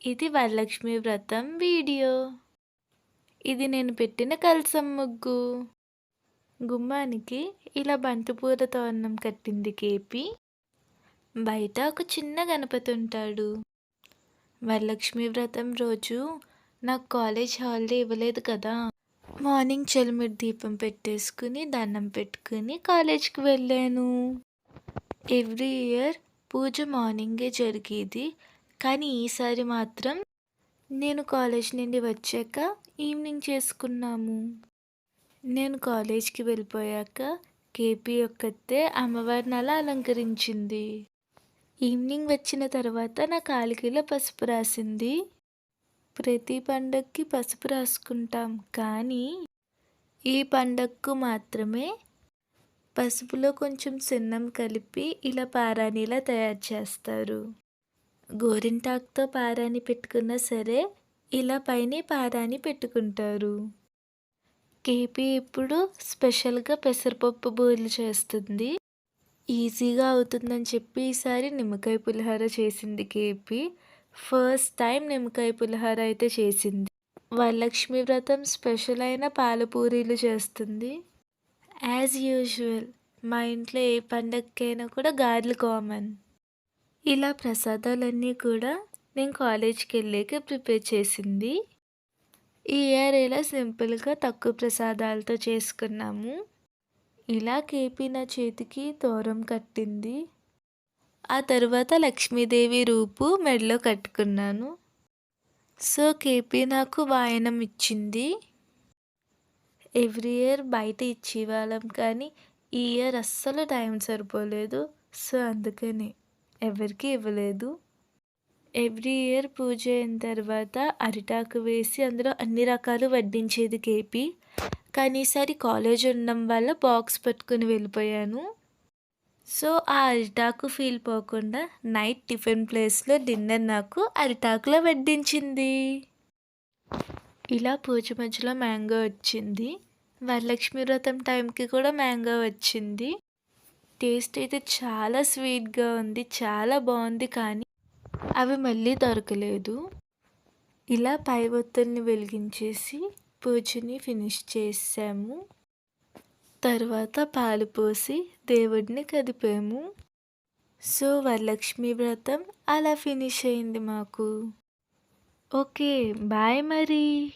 ఇది వరలక్ష్మి వ్రతం వీడియో. ఇది నేను పెట్టిన కలసం ముగ్గు. గుమ్మానికి ఇలా బంతిపూల తోరణం కట్టింది కేపి. బయట ఒక చిన్న గణపతి ఉంటాడు. వరలక్ష్మి వ్రతం రోజు నాకు కాలేజ్ హాలిడే ఇవ్వలేదు కదా. మార్నింగ్ చెలిమిడి దీపం పెట్టేసుకుని దండం పెట్టుకుని కాలేజ్కి వెళ్ళాను. ఎవ్రీ ఇయర్ పూజ మార్నింగే జరిగేది. కానీ ఈసారి మాత్రం నేను కాలేజ్ నుండి వచ్చాక ఈవినింగ్ చేసుకున్నాము. నేను కాలేజ్కి వెళ్ళిపోయాక కేపీ ఒక్కతే అమ్మవారిని అలా అలంకరించింది. ఈవినింగ్ వచ్చిన తర్వాత నా కాలికిలో పసుపు రాసింది. ప్రతి పండగకి పసుపు రాసుకుంటాం కానీ ఈ పండగకు మాత్రమే పసుపులో కొంచెం సున్నం కలిపి ఇలా పారాణిలా తయారు చేస్తారు. గోరింటాకుతో పారాని పెట్టుకున్నా సరే ఇలా పైన పారాని పెట్టుకుంటారు. కేపీ ఇప్పుడు స్పెషల్గా పెసరపప్పు బూరెలు చేస్తుంది. ఈజీగా అవుతుందని చెప్పి ఈసారి నిమ్మకాయ పులిహోర చేసింది కేపీ. ఫస్ట్ టైం నిమ్మకాయ పులిహోర అయితే చేసింది. వరలక్ష్మి వ్రతం స్పెషల్ అయిన పాలపూరీలు చేస్తుంది. యాజ్ యూజువల్ మా ఇంట్లో ఏ పండగకైనా కూడా గారెలు కామన్. ఇలా ప్రసాదాలన్నీ కూడా నేను కాలేజ్కి వెళ్ళాక ప్రిపేర్ చేసింది. ఈ ఇయర్ ఇలా సింపుల్గా తక్కువ ప్రసాదాలతో చేసుకున్నాము. ఇలా కేపీ నా చేతికి దూరం కట్టింది. ఆ తర్వాత లక్ష్మీదేవి రూపు మెడలో కట్టుకున్నాను. సో కేపీ నాకు వాయనం ఇచ్చింది. ఎవ్రీ ఇయర్ బయట ఇచ్చేవాళ్ళం కానీ ఈ ఇయర్ అస్సలు టైం సరిపోలేదు. సో అందుకని. ఎవరికి ఇవ్వలేదు. ఎవ్రీ ఇయర్ పూజ అయిన తర్వాత అరిటాకు వేసి అందులో అన్ని రకాలు వడ్డించేది కేపీ. కానీ ఈసారి కాలేజ్ ఉండడం వల్ల బాక్స్ పట్టుకుని వెళ్ళిపోయాను. సో ఆ అరిటాకు ఫీల్ పోకుండా నైట్ టిఫిన్ ప్లేస్లో డిన్నర్ నాకు అరిటాకులో వడ్డించింది. ఇలా పూజ మధ్యలో మ్యాంగో వచ్చింది. వరలక్ష్మి వ్రతం టైంకి కూడా మ్యాంగో వచ్చింది. టేస్ట్ అయితే చాలా స్వీట్గా ఉంది చాలా బాగుంది కానీ అవి మళ్ళీ దొరకలేదు. ఇలా పై ఒత్తుల్ని వెలిగించేసి పూజని ఫినిష్ చేసాము. తర్వాత పాలు పోసి దేవుడిని కదిపాము. సో వరలక్ష్మి వ్రతం అలా ఫినిష్ అయింది మాకు. ఓకే బాయ్ మరి.